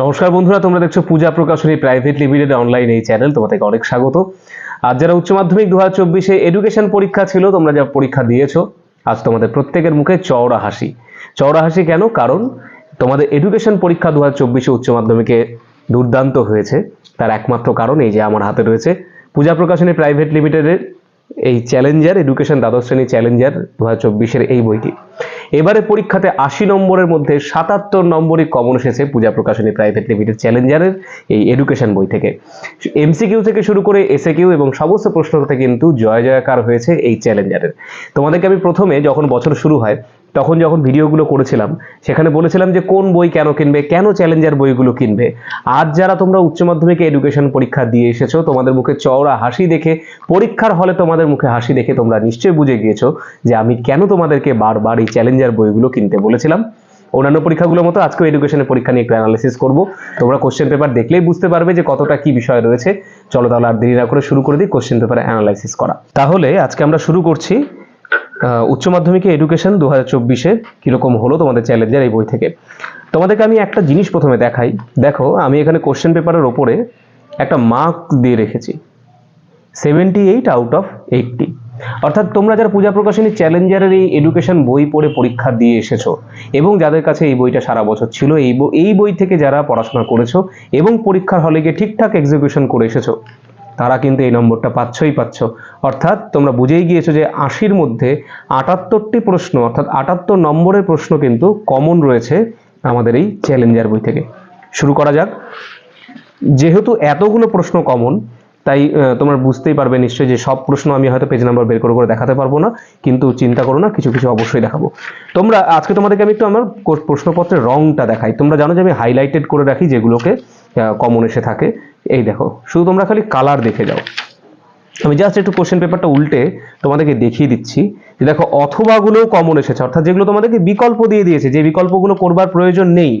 নমস্কার বন্ধুরা, তোমরা দেখছ Puja Prakashani private limited online এই চ্যানেল তোমাদেরকে অনেক স্বাগত। আর যারা উচ্চ মাধ্যমিক দু হাজার চব্বিশে এডুকেশন পরীক্ষা ছিল, তোমরা যা পরীক্ষা দিয়েছ, আজ তোমাদের প্রত্যেকের মুখে চওড়া হাসি। চওড়া হাসি কেন? কারণ তোমাদের এডুকেশন পরীক্ষা দু হাজার চব্বিশে উচ্চ মাধ্যমিকে দুর্দান্ত হয়েছে। তার একমাত্র কারণ এই যে আমার হাতে রয়েছে পূজা প্রকাশনী প্রাইভেট লিমিটেডের এই চ্যালেঞ্জার এডুকেশন দ্বাদশ শ্রেণি চ্যালেঞ্জার দু হাজার এই বইটি। এবারে পরীক্ষাতে আশি নম্বরের মধ্যে সাতাত্তর নম্বরই কমন এসেছে, পূজা প্রকাশনী প্রাইভেট লিমিটেড চ্যালেঞ্জারের এই এডুকেশন বই থেকে। এমসিকিউ থেকে শুরু করে এসে কিউ এবং সমস্ত প্রশ্নতে কিন্তু জয় জয়াকার হয়েছে এই চ্যালেঞ্জারের তোমাদেরকে আমি প্রথমে যখন বছর শুরু হয় তখন যখন ভিডিওগুলো করেছিলাম, সেখানে বলেছিলাম যে কোন বই কেন কিনবে, কেন চ্যালেঞ্জার বইগুলো কিনবে। আজ যারা তোমরা উচ্চ মাধ্যমিকে এডুকেশন পরীক্ষা দিয়ে এসেছ, তোমাদের মুখে চওড়া হাসি দেখে, পরীক্ষার হলে তোমাদের মুখে হাসি দেখে তোমরা নিশ্চয়ই বুঝে গিয়েছো যে আমি কেন তোমাদেরকে বারবার এই চ্যালেঞ্জার বইগুলো কিনতে বলেছিলাম। অন্যান্য পরীক্ষাগুলোর মতো আজকেও এডুকেশনের পরীক্ষা নিয়ে একটু অ্যানালিসিস করব। তোমরা কোশ্চেন পেপার দেখলেই বুঝতে পারবে যে কতটা কি বিষয় রয়েছে। চলো তাহলে আর দেরি না করে শুরু করে দিই কোশ্চেন পেপারে অ্যানালাইসিস করা। তাহলে আজকে আমরা শুরু করছি উচ্চ মাধ্যমিকে এডুকেশন দু হাজার চব্বিশে কীরকম হলো তোমাদের চ্যালেঞ্জের এই বই থেকে? তোমাদেরকে আমি একটা জিনিস প্রথমে দেখাই। দেখো, আমি এখানে কোশ্চেন পেপারের ওপরে একটা মার্ক দিয়ে রেখেছি। Seventy eight out of eighty অর্থাৎ তোমরা যারা পূজা প্রকাশনী চ্যালেঞ্জারের এই এডুকেশন বই পড়ে পরীক্ষা দিয়ে এসেছ এবং যাদের কাছে এই বইটা সারা বছর ছিল, এই এই বই থেকে যারা পড়াশোনা করেছ এবং পরীক্ষার হলে গিয়ে ঠিকঠাক এক্সিকিউশন করে এসেছ তারা কিন্তু এই নম্বরটা পাচ্ছই পাচ্ছ। অর্থাৎ তোমরা বুঝেই গিয়েছো যে আশির মধ্যে আটাত্তরটি প্রশ্ন, অর্থাৎ আটাত্তর নম্বরের প্রশ্ন কিন্তু কমন রয়েছে আমাদের এই চ্যালেঞ্জার বই থেকে। শুরু করা যাক। যেহেতু এতগুলো প্রশ্ন কমন তাই তোমরা বুঝতেই পারবে নিশ্চয়ই যে সব প্রশ্ন আমি হয়তো পেজ নাম্বার বের করে করে দেখাতে পারব না, কিন্তু চিন্তা করো না, কিছু কিছু অবশ্যই দেখাবো। তোমরা, আজকে তোমাদেরকে আমি একটু আমার প্রশ্নপত্রের রংটা দেখাই। তোমরা জানো যে আমি হাইলাইটেড করে রাখি যেগুলোকে কমন এসে থাকে। এই দেখো, শুধু তোমরা খালি কালার দেখে যাও। আমি জাস্ট একটু কোশ্চেন পেপারটা উল্টে তোমাদেরকে দেখিয়ে দিচ্ছি। যে দেখো, অথবাগুলোও কমন এসেছে, অর্থাৎ যেগুলো তোমাদেরকে বিকল্প দিয়ে দিয়েছে, যে বিকল্পগুলো করবার প্রয়োজন নেই,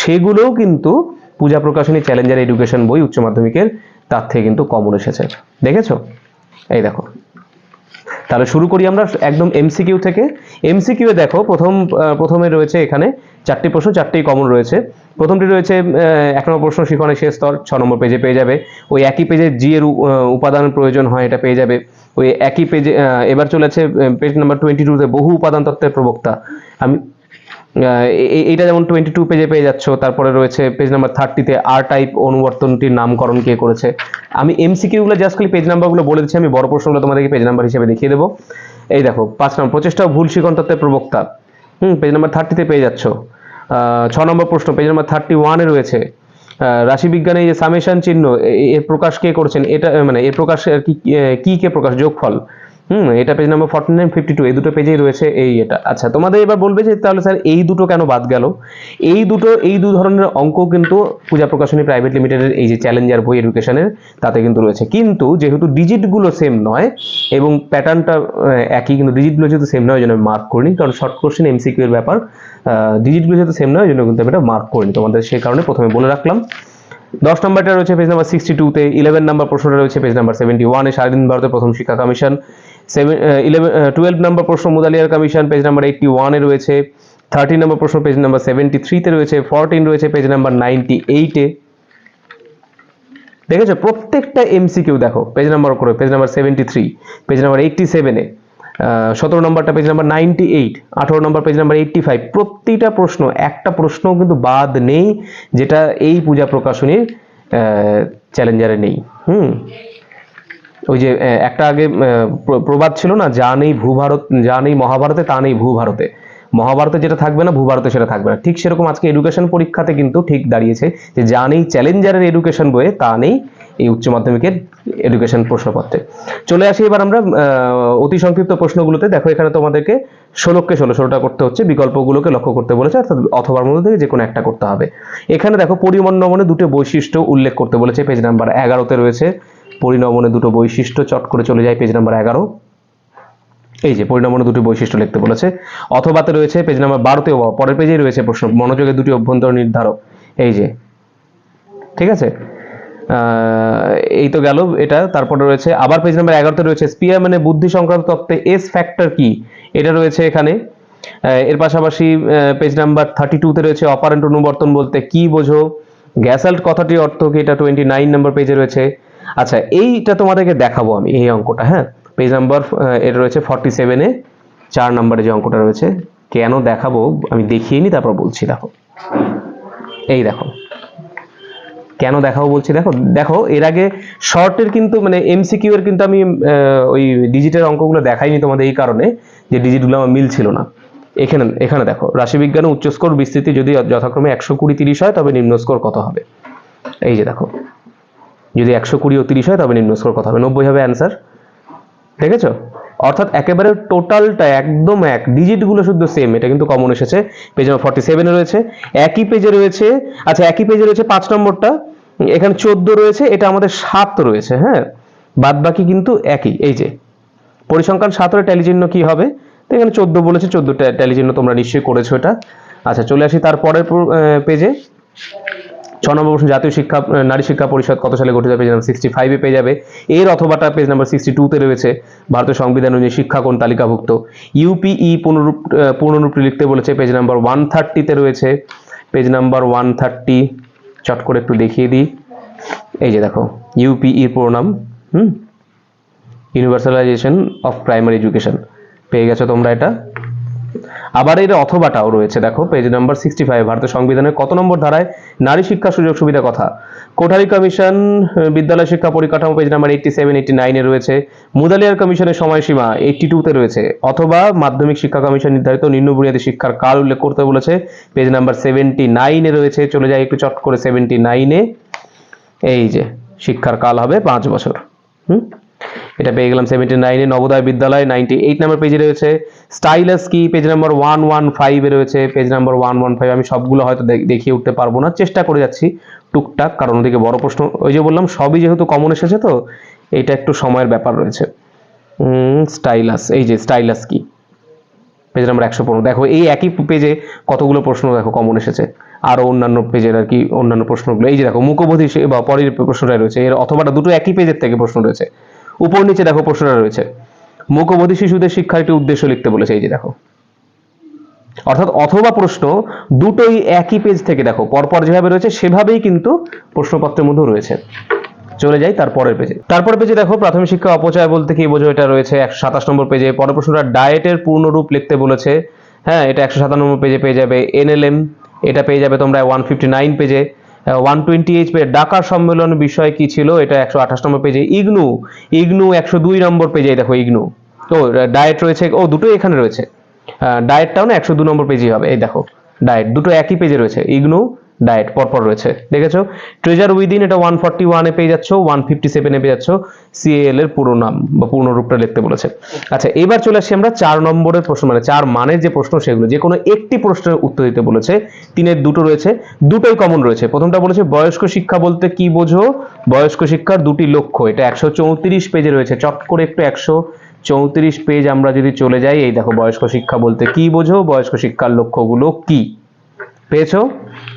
সেগুলোও কিন্তু পূজা প্রকাশনী চ্যালেঞ্জার এডুকেশন বই, উচ্চ মাধ্যমিকের তার থেকে কিন্তু কমন এসেছে। দেখেছ? এই দেখো। তাহলে শুরু করি আমরা একদম এমসিকিউ থেকে। এমসিকিউ এ দেখো, প্রথম প্রথমে রয়েছে এখানে চারটি প্রশ্ন চারটেই কমন রয়েছে। প্রথমটি রয়েছে এক নম্বর প্রশ্ন শিখনের শেষ স্তর, ছ নম্বর পেজে পেয়ে যাবে। ওই একই পেজে জি এর উপাদান প্রয়োজন হয়, এটা পেয়ে যাবে। ওই একই পেজে এবার চলেছে পেজ নাম্বার টোয়েন্টি টুতে বহু উপাদান তত্ত্বের প্রবক্তা। আমি এইটা যেমন টোয়েন্টি টু পেজে পেয়ে যাচ্ছ, তারপরে রয়েছে পেজ নাম্বার থার্টিতে আর টাইপ অনুবর্তনটির নামকরণ কে করেছে। আমি এমসিকিউগুলো জাস্ট খালি পেজ নাম্বারগুলো বলে দিচ্ছি, আমি বড় প্রশ্নগুলো তোমাদেরকে পেজ নাম্বার হিসেবে দেখিয়ে দেবো। এই দেখো, পাঁচ নম্বর, প্রচেষ্টা ভুল শিখন তত্ত্বের প্রবক্তা। হুম পেজ নাম্বার থার্টিতে পেয়ে যাচ্ছ। ছ নম্বর প্রশ্ন পেজ নাম্বার থার্টি ওয়ানে রয়েছে। রাশিবিজ্ঞানে যে সামেশন চিহ্ন এর প্রকাশ কে করছেন? এটা মানে এর প্রকাশ আর কি কে প্রকাশ? যোগফল। হুম, এটা page number forty nine fifty two এই দুটো পেজেই রয়েছে এই এটা। আচ্ছা তোমাদের এবার বলবে যে তাহলে স্যার এই দুটো কেন বাদ গেল? এই দুটো, এই দু ধরনের অঙ্ক কিন্তু পূজা প্রকাশনী প্রাইভেট লিমিটেডের এই যে চ্যালেঞ্জার বই এডুকেশনের তাতে কিন্তু রয়েছে। কিন্তু যেহেতু ডিজিটগুলো সেম নয় এবং প্যাটার্নটা একই, কিন্তু ডিজিটগুলো যেহেতু সেম নয়, ওই জন্য মার্ক করিনি। কারণ শর্ট কোশ্চেন এমসিকিউ এর ব্যাপার ডিজিটগুলো যেহেতু সেম নয়, ওই জন্য কিন্তু আমি এটা মার্ক করিনি। তোমাদের সেই কারণে প্রথমে বলে রাখলাম। দশ নম্বরটা রয়েছে পেজ নাম্বার সিক্সটি টুতে ইলেভেন নাম্বার প্রশ্নটা রয়েছে পেজ নাম্বার সেভেন্টি ওয়ানে স্বাধীন ভারতের প্রথম শিক্ষা commission. Seven eleven twelve number প্রশ্ন Mudaliar commission page number eighty ওয়ানে রয়েছে। থার্টিন নম্বর প্রশ্ন পেজ নাম্বার সেভেন্টি থ্রিতে রয়েছে। ফোরটিন রয়েছে পেজ নাম্বার নাইনটি এইটে দেখেছ? প্রত্যেকটা এমসি এমসিকিউ দেখো পেজ নাম্বার করে page number seventy three page number eighty সেভেনে সতেরো নম্বরটা পেজ নাম্বার নাইনটি এইট আঠারো নম্বর পেজ নাম্বার এইটটি ফাইভ প্রতিটা প্রশ্ন, একটা প্রশ্ন কিন্তু বাদ নেই, যেটা এই পূজা প্রকাশনীর চ্যালেঞ্জারে নেই। হুম। ওই যে একটা আগে প্র- প্রবাদ ছিল না, যা নেই ভূভারত যা নেই মহাভারতে, তা নেই ভূভারতে মহাভারতে যেটা থাকবে না ভূভারতে সেটা থাকবে না। ঠিক সেরকম আজকে এডুকেশন পরীক্ষাতে কিন্তু ঠিক দাঁড়িয়েছে যে, যা নেই চ্যালেঞ্জারের এডুকেশন বইয়ে, তা নেই এই উচ্চ মাধ্যমিকের এডুকেশন প্রশ্নপত্রে। চলে আসি এবার আমরা অতি সংক্ষিপ্ত প্রশ্নগুলোতে। দেখো, এখানে তোমাদেরকে ষোলোকে ষোলো, ষোলোটা করতে হচ্ছে, বিকল্পগুলোকে লক্ষ্য করতে বলেছে, অর্থাৎ অথবার মধ্যে থেকে যে কোনো একটা করতে হবে। এখানে দেখো, পরিমণ্ডমনে দুটো বৈশিষ্ট্য উল্লেখ করতে বলেছে পেজ নাম্বার এগারোতে রয়েছে। পরিণমনে দুটো বৈশিষ্ট্য চট করে চলে যায় পেজ নাম্বার এগারো। এই যে পরিণমনে দুটি বৈশিষ্ট্য লিখতে বলেছে। অথবাতে রয়েছে পেজ নাম্বার বারোতেও পরের পেজেই রয়েছে প্রশ্ন মনোযোগের দুটি অভ্যন্তর নির্ধারক। এই যে, ঠিক আছে? এই তো গেল এটা, তারপরে রয়েছে, আবার পেজ নাম্বার এগারোতে রয়েছে স্পিয়ার মানে বুদ্ধি সংক্রান্ত তত্ত্বে এস ফ্যাক্টর কি? এটা রয়েছে এখানে। এর পাশাপাশি পেজ নাম্বার থার্টি টুতে রয়েছে, অপারেন্ট অনুবর্তন বলতে কি বোঝো? গ্যাসাল্ট কথাটির অর্থ কি? এটা টোয়েন্টি নাইন নম্বর পেজে রয়েছে। আচ্ছা এইটা তোমাদেরকে দেখাবো আমি এই অঙ্কটা হ্যাঁ? পেজ নাম্বার এটা রয়েছে ফর্টি সেভেনে চার নম্বরে যে অঙ্কটা রয়েছে, কেন দেখাবো আমি দেখিয়ে নি, তারপর বলছি, দেখো। এই দেখো। কেন দেখাবো বলছি, দেখো দেখো, এর আগে শর্টের কিন্তু মানে এমসিকিউ এর কিন্তু আমি ওই ডিজিটের অঙ্কগুলো দেখাইনি তোমাদের এই কারণে, যে ডিজিটগুলো আমার মিল ছিল না। এখানে এখানে দেখো, রাশিবিজ্ঞানে উচ্চ স্কোর বিস্তৃতি যদি যথাক্রমে একশো কুড়ি তিরিশ হয়, তবে নিম্ন স্কোর কত হবে? এই যে দেখো। যদি একশো কুড়ি ও তিরিশ হয় তবে নিম্ন স্কোর কত হবে। নব্বই হবে অ্যান্সার দেখেছ? অর্থাৎ একেবারে টোটালটা একদম এক। ডিজিটগুলো শুদ্ধ সেম এটা কিন্তু কমন এসেছে। পেজ নাম্বার ফর্টি সেভেনে রয়েছে। একই পেজে রয়েছে আচ্ছা একই পেজে রয়েছে পাঁচ নম্বরটা। এখানে চোদ্দ রয়েছে, এটা আমাদের সাত রয়েছে হ্যাঁ? বাদ বাকি কিন্তু একই। এই যে, পরিসংখ্যান সাতের ট্যালি চিহ্ন কি হবে? তো এখানে চোদ্দ বলেছে, চোদ্দ ট্যালি চিহ্ন তোমরা নিশ্চয়ই করেছ এটা। আচ্ছা চলে আসি তারপরের পেজে ছ নম্বর প্রশ্ন জাতীয় শিক্ষা নারী শিক্ষা পরিষদ কত সালে গঠিত? পেজ নাম্বার সিক্সটি ফাইভে পেয়ে যাবে। এর অথবাটা পেজ নাম্বার সিক্সটি টুতে রয়েছে। ভারতের সংবিধান অনুযায়ী শিক্ষা কোন তালিকাভুক্ত? ইউপিই পুনরূপ আহ, পূর্ণরূপটি লিখতে বলেছে পেজ নাম্বার ওয়ান থার্টিতে রয়েছে। পেজ নাম্বার ওয়ান থার্টি চট করে একটু দেখিয়ে দিই। এই যে দেখো ইউপিই পুরো নাম হুম? ইউনিভার্সালাইজেশন অফ প্রাইমারি এডুকেশন পেয়ে গেছো তোমরা এটা? আবার এর অথবাটাও রয়েছে দেখো পেজ নাম্বার সিক্সটি ফাইভ ভারতের সংবিধানের কত নম্বর ধারায় নারী শিক্ষা সুযোগ সুবিধা কথা। কোঠারি কমিশন, বিদ্যালয় শিক্ষা পরিকাঠামো page number eighty seven eighty নাইনে রয়েছে। মুদালিয়ার কমিশনের সময়সীমা এইটটি টুতে রয়েছে। অথবা মাধ্যমিক শিক্ষা কমিশন নির্ধারিত নিম্ন বুনিয়াদী শিক্ষার কাল উল্লেখ করতে বলেছে। পেজ নাম্বার সেভেন্টি নাইনে রয়েছে। চলে যায় একটু চট করে সেভেন্টি নাইনে এই যে, শিক্ষার কাল হবে পাঁচ বছর। হুম? এটা পেয়ে গেলাম সেভেন্টি নাইনে নবোদয় বিদ্যালয় নাইনটি এইট নাম্বার পেজে রয়েছে। স্টাইলাস কি পেজ নাম্বার ওয়ান ওয়ান ফাইভে রয়েছে page number one one five আমি সবগুলো হয়তো দেখিয়ে উঠতে পারব না, চেষ্টা করে যাচ্ছি টুকটাক, কারণ ওদিকে বড় প্রশ্ন, ওই যে বললাম, সবই যেহেতু কমন এসেছে তো, এইটা একটু সময়ের ব্যাপার রয়েছে। স্টাইলাস এই যে স্টাইলাস কি পেজ নাম্বার একশো পনেরো। দেখো, এই একই পেজে কতগুলো প্রশ্ন দেখো কমন এসেছে। আরও অন্যান্য পেজের আর কি অন্যান্য প্রশ্নগুলো। এই যে দেখো মুখবোধি বা পরের প্রশ্নটা রয়েছে। এর অথবাটা দুটো একই পেজের থেকে প্রশ্ন রয়েছে। উপর নিচে দেখো প্রশ্নটা রয়েছে। মুখবোধি শিশুদের শিক্ষার একটি উদ্দেশ্য লিখতে বলেছে, এই যে দেখো। অর্থাৎ অথবা প্রশ্ন দুটোই একই পেজ থেকে দেখো, পরপর যেভাবে রয়েছে সেভাবেই কিন্তু প্রশ্নপত্রের মধ্যেও রয়েছে। চলে যাই তারপরের পেজে তারপর পেজে দেখো, প্রাথমিক শিক্ষা অপচয় বলতে কি বোঝো, এটা রয়েছে একশো সাতাশ নম্বর পেজে পরের প্রশ্নটা ডায়েটের পূর্ণরূপ লিখতে বলেছে। হ্যাঁ এটা একশো সাতান্ন নম্বর পেজে পেয়ে যাবে এনএলএম এটা পেয়ে যাবে তোমরা ওয়ান ফিফটি নাইন পেজে one twenty H page Dakar সম্মেলন বিষয় কি ছিল? এটা একশো আঠাশ নম্বর পেজে ইগনু। ইগনু একশো দুই নম্বর পেজে দেখো ইগনু। তো ডায়েট রয়েছে, ও, দুটো এখানে রয়েছে। ডায়েটটাও না একশো দু নম্বর পেজেই হবে। এই দেখো ডায়েট দুটো একই পেজে রয়েছে। ইগনু ডায়েট পরপর রয়েছে। দেখেছ? ট্রেজার উইদিন এটা ওয়ান ফর্টি ওয়ানে পেয়ে যাচ্ছ ওয়ান ফিফটি সেভেনে পেয়ে যাচ্ছ সিএল এর পুরো নাম বা পূর্ণ রূপটা লিখতে বলেছে। আচ্ছা এবার চলে আসি আমরা চার নম্বরের প্রশ্ন মানে চার মানের যে প্রশ্ন সেগুলো, যে কোনো একটি প্রশ্নের উত্তর দিতে বলেছে। তিনের দুটো রয়েছে, দুটোই কমন রয়েছে। প্রথমটা বলেছে, বয়স্ক শিক্ষা বলতে কি বোঝো? বয়স্ক শিক্ষার দুটি লক্ষ্য, এটা একশো চৌত্রিশ পেজে রয়েছে। চট করে একটু একশো চৌত্রিশ পেজ আমরা যদি চলে যাই, এই দেখো, বয়স্ক শিক্ষা বলতে কি বোঝো? বয়স্ক শিক্ষার লক্ষ্যগুলো কি? পেয়েছ?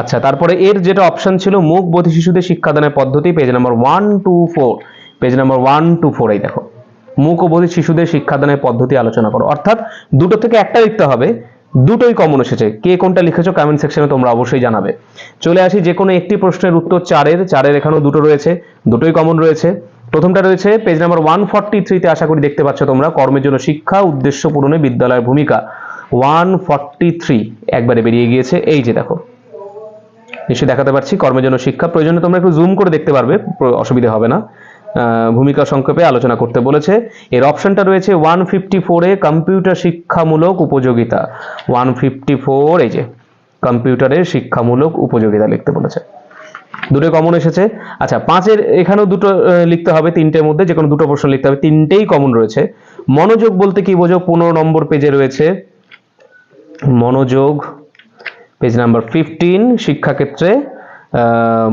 আচ্ছা তারপরে এর যেটা অপশন ছিল মুখ বোধি শিশুদের শিক্ষাদানের পদ্ধতি page number one two four page number one two four এই দেখো। মুখ বোধি শিশুদের শিক্ষাদানের পদ্ধতি আলোচনা করো। অর্থাৎ দুটো থেকে একটা লিখতে হবে, দুটোই কমন এসেছে। কে কোনটা লিখেছো কমেন্ট সেকশনে তোমরা অবশ্যই জানাবে। চলে আসি যে কোনো একটি প্রশ্নের উত্তর চারের চারের এখানেও দুটো রয়েছে, দুটোই কমন রয়েছে। প্রথমটা রয়েছে পেজ নাম্বার ওয়ান ফর্টি থ্রিতে আশা করি দেখতে পাচ্ছ তোমরা, কর্মের জন্য শিক্ষা, উদ্দেশ্য পূরণে বিদ্যালয়ের ভূমিকা। ওয়ান ফর্টি থ্রি একবারে বেরিয়ে গিয়েছে। এই যে দেখো। নিশ্চয়ই দেখাতে পারছি। কর্মের জন্য শিক্ষা প্রয়োজনে তোমরা একটু জুম করে দেখতে পারবে, প্র- অসুবিধা হবে না। ভূমিকা সংক্ষেপে আলোচনা করতে বলেছে। এর অপশনটা রয়েছে ওয়ান ফিফটি ফোরে কম্পিউটার শিক্ষামূলক উপযোগিতা। ওয়ান ফিফটি ফোর এই যে কম্পিউটারের শিক্ষামূলক উপযোগিতা লিখতে বলেছে। দুটো কমন এসেছে। আচ্ছা পাঁচের এখানেও দুটো লিখতে হবে, তিনটের মধ্যে যে কোনো দুটো প্রশ্ন লিখতে হবে। তিনটেই কমন রয়েছে। মনোযোগ বলতে কি বোঝো? পনেরো নম্বর পেজে রয়েছে। মনোযোগ। পেজ নাম্বার ফিফটিন শিক্ষাক্ষেত্রে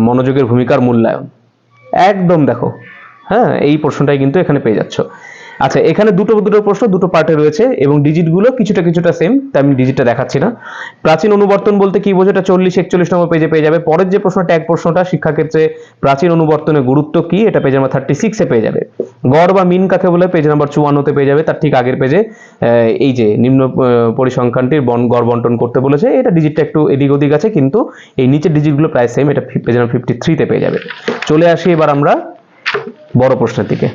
মনোযোগের ভূমিকার মূল্যায়ন। একদম দেখো হ্যাঁ এই প্রশ্নটাই কিন্তু এখানে পেয়ে যাচ্ছ। আচ্ছা এখানে দুটো দুটো প্রশ্ন, দুটো পার্টে রয়েছে এবং ডিজিটগুলো কিছুটা কিছুটা সেম তাই আমি ডিজিটটা দেখাচ্ছি না। প্রাচীন অনুবর্তন বলতে কি বোঝো এটা চল্লিশ, একচল্লিশ নম্বর পেজে পেয়ে যাবে। পরের যে প্রশ্ন ট্যাগ প্রশ্নটা, শিক্ষাক্ষেত্রে প্রাচীন অনুবর্তনের গুরুত্ব কি? এটা পেজ নাম্বার থার্টি সিক্সে পেয়ে যাবে। গড় বা মিন কাকে বলে? পেজ নাম্বার চুয়ান্নতে পেয়ে যাবে। তার ঠিক আগের পেজে এই যে নিম্ন পরিসংখ্যানটির বন, গড় বন্টন করতে বলেছে। এটা ডিজিটটা একটু এদিক ওদিক আছে, কিন্তু এই নিচের ডিজিটগুলো প্রায় সেম এটা পেজ নাম্বার ফিফটি থ্রিতে পেয়ে যাবে। চলে আসি এবার আমরা বড় প্রশ্নের দিকে।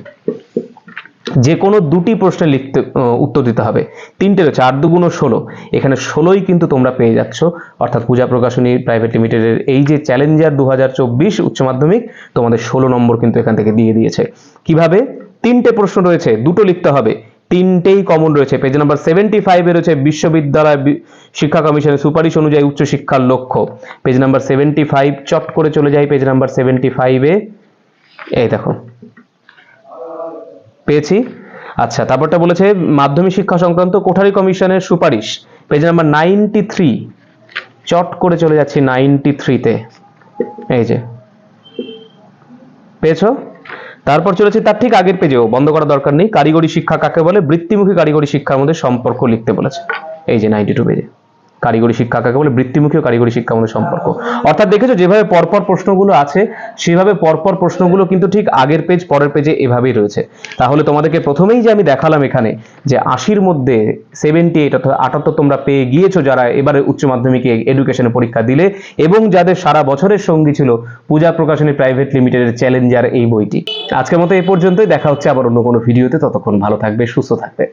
যে কোনো দুটি প্রশ্নে লিখতে উত্তর দিতে হবে। তিনটে রয়েছে আট দুগুণ ষোলো। এখানে ষোলোই কিন্তু তোমরা পেয়ে যাচ্ছ। অর্থাৎ পূজা প্রকাশনী প্রাইভেট লিমিটেডের এই যে চ্যালেঞ্জার দু হাজার চব্বিশ উচ্চ মাধ্যমিক, তোমাদের ষোলো নম্বর কিন্তু এখান থেকে দিয়ে দিয়েছে। কীভাবে? তিনটে প্রশ্ন রয়েছে, দুটো লিখতে হবে। তিনটেই কমন রয়েছে। পেজ নাম্বার সেভেন্টি ফাইভে রয়েছে বিশ্ববিদ্যালয় শিক্ষা কমিশনের সুপারিশ অনুযায়ী উচ্চশিক্ষার লক্ষ্য। পেজ নাম্বার সেভেন্টি ফাইভ চট করে চলে যায় পেজ নাম্বার সেভেন্টি ফাইভে এই দেখো। পেয়েছি। আচ্ছা তারপরটা বলেছে, মাধ্যমিক শিক্ষা সংক্রান্ত কোঠারি কমিশনের সুপারিশ। পেজ নাম্বার নাইনটি থ্রি চট করে চলে যাচ্ছি নাইনটি থ্রিতে এই যে। পেয়েছ? তারপর চলেছে তার ঠিক আগের পেজেও বন্ধ করা দরকার নেই। কারিগরি শিক্ষা কাকে বলে? বৃত্তিমুখী কারিগরি শিক্ষার মধ্যে সম্পর্ক লিখতে বলেছে। এই যে নাইনটি টু পেজে কারিগরি শিক্ষা কাকে বলে? বৃত্তিমুখী ও কারিগরি শিক্ষার মধ্যে সম্পর্ক। অর্থাৎ দেখেছ, যেভাবে পরপর প্রশ্নগুলো আছে, সেভাবে পরপর প্রশ্নগুলো কিন্তু ঠিক আগের পেজ পরের পেজে এভাবেই রয়েছে। তাহলে তোমাদেরকে প্রথমেই যে আমি দেখালাম এখানে, যে আশির মধ্যে সেভেন্টি এইট অর্থাৎ আটাত্তর তোমরা পেয়ে গিয়েছো যারা এবারে উচ্চ মাধ্যমিকে এডুকেশনে পরীক্ষা দিলে, এবং যাদের সারা বছরের সঙ্গী ছিল পূজা প্রকাশনী প্রাইভেট লিমিটেডের চ্যালেঞ্জার এই বইটি। আজকের মতো এই পর্যন্তই, দেখা হচ্ছে আবার অন্য কোনো ভিডিওতে ততক্ষণ ভালো থাকবে, সুস্থ থাকবে।